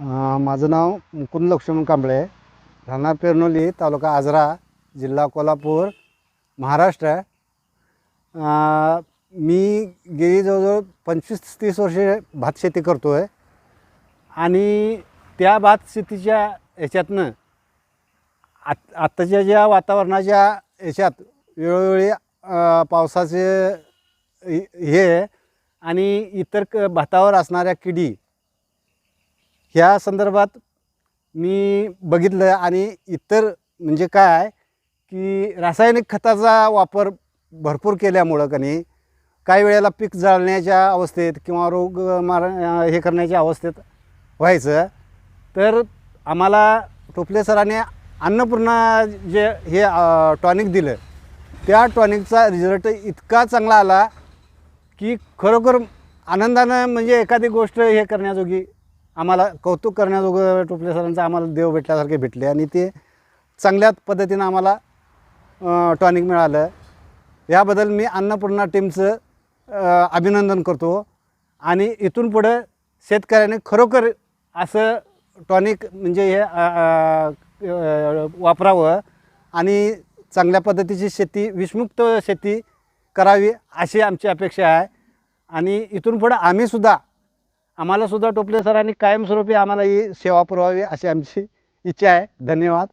माझं नाव मुकुंद लक्ष्मण कांबळे राहणार पेरनोली तालुका आजरा जिल्हा कोल्हापूर महाराष्ट्र मी गेली जवळजवळ पंचवीस तीस वर्षे भात शेती करतो आहे आणि त्या भात शेतीच्या ह्याच्यातनं आत आत्ताच्या ज्या वातावरणाच्या ह्याच्यात वेळोवेळी पावसाचे हे हे आहे. आणि इतर क भातावर असणाऱ्या किडी ह्या संदर्भात मी बघितलं आणि इतर म्हणजे काय की रासायनिक खताचा वापर भरपूर केल्यामुळं कनी काही वेळेला पीक जाळण्याच्या अवस्थेत किंवा रोग मार हे करण्याच्या अवस्थेत व्हायचं. तर आम्हाला टोपले सरांनी अन्नपूर्णा जे हे टॉनिक दिलं त्या टॉनिकचा रिझल्ट इतका चांगला आला की खरोखर आनंदानं म्हणजे एखादी गोष्ट हे करण्याजोगी आम्हाला कौतुक करण्याजोगं टोपले सरांचं आम्हाला देव भेटल्यासारखे भेटले आणि ते चांगल्या पद्धतीनं आम्हाला टॉनिक मिळालं. याबद्दल मी अन्नपूर्णा टीमचं अभिनंदन करतो. आणि इथून पुढं शेतकऱ्याने खरोखर असं टॉनिक म्हणजे हे वापरावं आणि चांगल्या पद्धतीची शेती विषमुक्त शेती करावी अशी आमची अपेक्षा आहे. आणि इथून पुढं आम्हीसुद्धा आम्हालासुद्धा टोपले सरांनी कायमस्वरूपी आम्हाला ही सेवा पुरवावी अशी आमची इच्छा आहे. धन्यवाद.